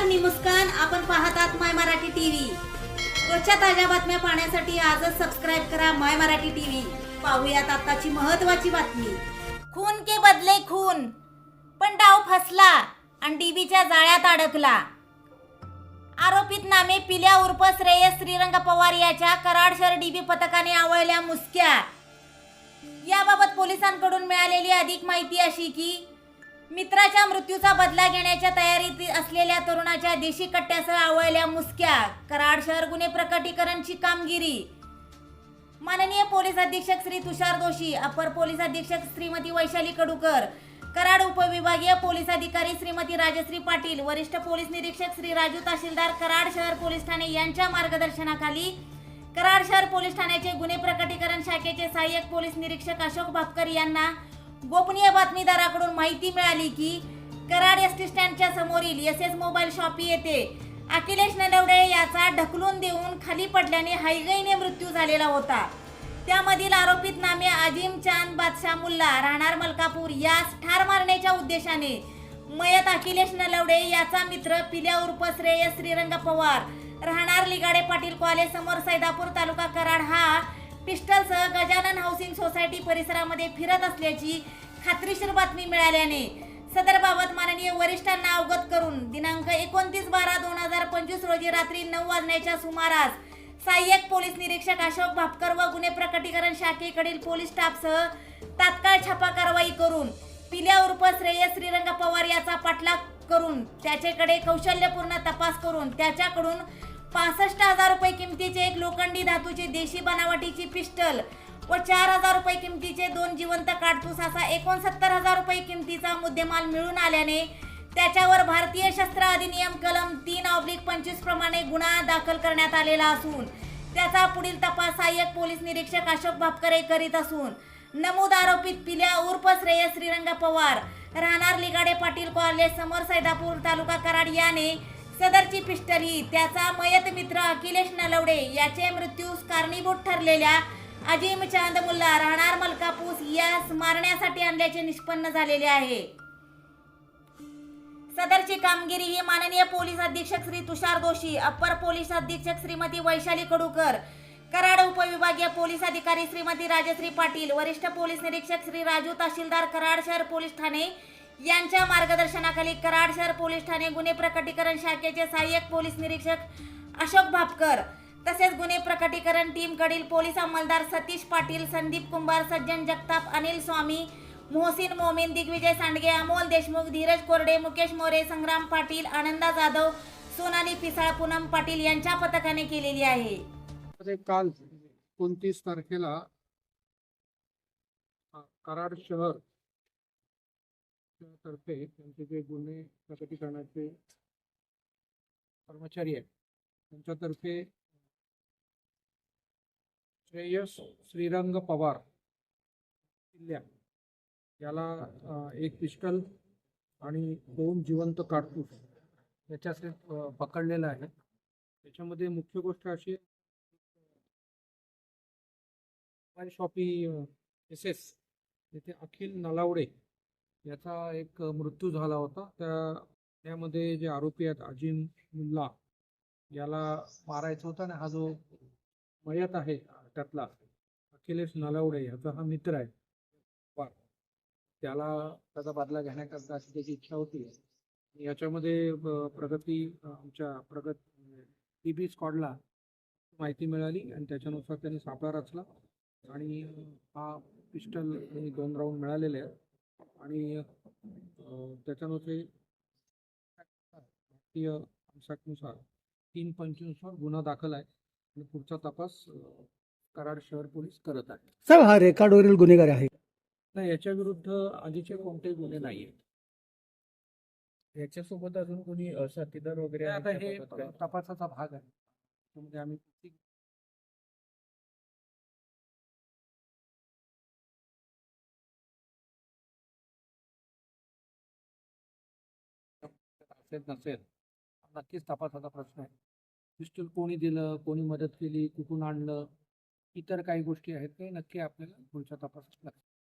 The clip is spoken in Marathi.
नमस्कार मी मुस्कान आपण पाहतात माय मराठी टीव्ही. रोजच्या ताज्या बातम्या पाहण्यासाठी आजच सबस्क्राईब करा माय मराठी टीव्ही. पाहूयात आताची महत्वाची बातमी. खून के बदले खून. पण डाव फसला आणि डीबीच्या जाळ्यात अडकला. आरोपित नामे पिल्या उर्फ श्रेयस श्रीरंग पवार याच्या कराडशर डीबी पथकाने आवळल्या मुसक्या. याबाबत पोलिसांकडून मिळालेली अधिक माहिती अशी की मित्राच्या मृत्यूचा बदला घेण्याच्या तयारीत असलेल्या तरुणाच्या देशी कट्ट्यासह आवळल्या मुसक्या. कराड शहर गुन्हे प्रकटीकरणची कामगिरी. माननीय पोलीस अधीक्षक श्री तुषार दोषी अपर पोलीस अधीक्षक श्रीमती वैशाली कडूकर कराड उपविभागीय पोलीस अधिकारी श्रीमती राजश्री पाटील वरिष्ठ पोलीस निरीक्षक श्री राजू तहसीलदार कराड शहर पोलीस ठाणे यांच्या मार्गदर्शनाखाली कराड शहर पोलीस ठाण्याचे गुन्हे प्रकटीकरण शाखेचे सहाय्यक पोलीस निरीक्षक अशोक भापकर यांना गोपनीय बातमीदाराकडून माहिती मिळाली की कराड एस टी स्टँडच्या समोरील एस एस मोबाईल शॉपी येथे अखिलेश नलवडे याचा ढकलून देऊन खाली पडल्याने हायगईने मृत्यू झालेला होता. त्यामधील आरोपित नामे अजिम चांद बादशाह मुल्ला राहणार मलकापूर यास ठार मारण्याच्या उद्देशाने मयत अखिलेश नलवडे याचा मित्र पिल्या उर्फ श्रेयस श्रीरंग पवार राहणार लिगाडे पाटील कॉलेज समोर सैदापूर तालुका कराड हा पिस्टलसह गजानन हाऊसिंग सोसायटी परिसरामध्ये फिरत असल्याची खात्रीशीर बातमी मिळाल्याने सदर बाबत माननीय वरिष्ठांना अवगत करून दिनांक एकोणतीस बारा दोन हजार पंचवीस रोजी रात्री नऊ वाजण्याच्या सुमारास सहाय्यक पोलीस निरीक्षक अशोक भापकर व गुन्हे प्रकटीकरण शाखेकडील पोलीस स्टाफसह तात्काळ छापा कारवाई करून पिल्या उर्फ श्रेयस श्रीरंग पवार याचा पाठलाग करून त्याच्याकडे कौशल्यपूर्ण तपास करून त्याच्याकडून पासष्ट हजार रुपये किमतीचे एक लोखंडी धातूची देशी बनावटीची पिस्टल व चार हजार रुपये किमतीचे दोन जिवंत काडतूस असा एकोणसत्तर हजार रुपये किमतीचा मुद्देमाल मिळून आल्याने त्याच्यावर भारतीय शस्त्र अधिनियम कलम तीन ऑब्लिक पंचवीस प्रमाणे गुन्हा दाखल करण्यात आलेला असून त्याचा पुढील तपास सहाय्यक पोलीस निरीक्षक अशोक भापकरे करीत असून नमूद आरोपित पिल्या उर्फ श्रेयस श्रीरंग पवार राहणार लिगाडे पाटील कॉलेज समोर सैदापूर तालुका कराड याने सदरची पिस्टली त्याचा मयत मित्र अखिलेश नलवडे याचे मृत्यूस कारणीभूत ठरलेल्या अजिम चांद मुल्ला राहणार मलकापूस यास मारण्यासाठी आणल्याचे निष्पन्न झालेले आहे. सदरची कामगिरी ही माननीय पोलीस अधीक्षक श्री तुषार दोषी अप्पर पोलीस अधीक्षक श्रीमती वैशाली कडूकर कराड उपविभागीय पोलीस अधिकारी श्रीमती राजश्री पाटील वरिष्ठ पोलीस निरीक्षक श्री राजू तहसीलदार कराड शहर पोलीस ठाणे यांच्या मार्गदर्शनाखाली कराड शहर पोलीस ठाणे गुन्हे प्रकटीकरण शाखेचे सहाय्यक पोलीस निरीक्षक अशोक भापकर तसेच गुन्हे प्रकटीकरण टीमकडील पोलीस अंमलदार सतीश पाटील संदीप कुंभार सज्जन जगताप अनिल स्वामी मोहसिन मोमीन दिग्विजय सांडगे अमोल देशमुख धीरज कोरडे मुकेश मोरे संग्राम पाटील आनंदा जाधव सोनाली पिसाळ पूनम पाटील यांच्या पथकाने केलेली आहे. काल एकोणतीस तारखेला कराड शहर तर्फे त्यांचे जे गुन्हे प्रकटीकरणाचे कर्मचारी आहेत त्यांच्यातर्फे श्रेयस श्रीरंग पवार किल्ल्या याला एक पिस्टल आणि दोन जिवंत काडतूस याच्यास पकडलेलं आहे. त्याच्यामध्ये मुख्य गोष्ट अशी मोबाईल शॉपी एस एस येथे अखिल नलावडे याचा एक मृत्यू झाला होता. त्या त्यामध्ये जे आरोपी आहेत अजिम मुल्ला याला मारायचं होतं आणि हा जो मयत आहे त्यातला अखिलेश नलावडे याचा हा मित्र आहे. त्याला त्याचा बदला घेण्याकरता अशी त्याची इच्छा होती. याच्यामध्ये प्रगती आमच्या प्रगत टी बी स्कॉडला माहिती मिळाली आणि त्याच्यानुसार त्यांनी सापळा रचला. आणि हा पिस्टल दोन राऊंड मिळालेले आहेत. आणि त्याच्यानुसार भारतीय अंशानुसार तीन पंचवीसवर गुन्हा दाखल आहे आणि पुढचा तपास कराड शहर पोलीस करत आहे. सर हा रेकॉर्डवरील गुन्हेगार आहे. तर याच्या विरुद्ध आधीचे कोणतेही गुन्हे नाही आहेत याच्यासोबत अजून कोणी साथीदार वगैरे आता हे तपासाचा भाग आहे. त्यामध्ये आम्ही प्रत्येक नसेल नक्कीच तपासाचा प्रश्न आहे. पिस्टल कोणी दिलं कोणी मदत केली कुठून आणलं इतर काही गोष्टी आहेत ते नक्की आपल्याला पुढच्या तपासात लागतील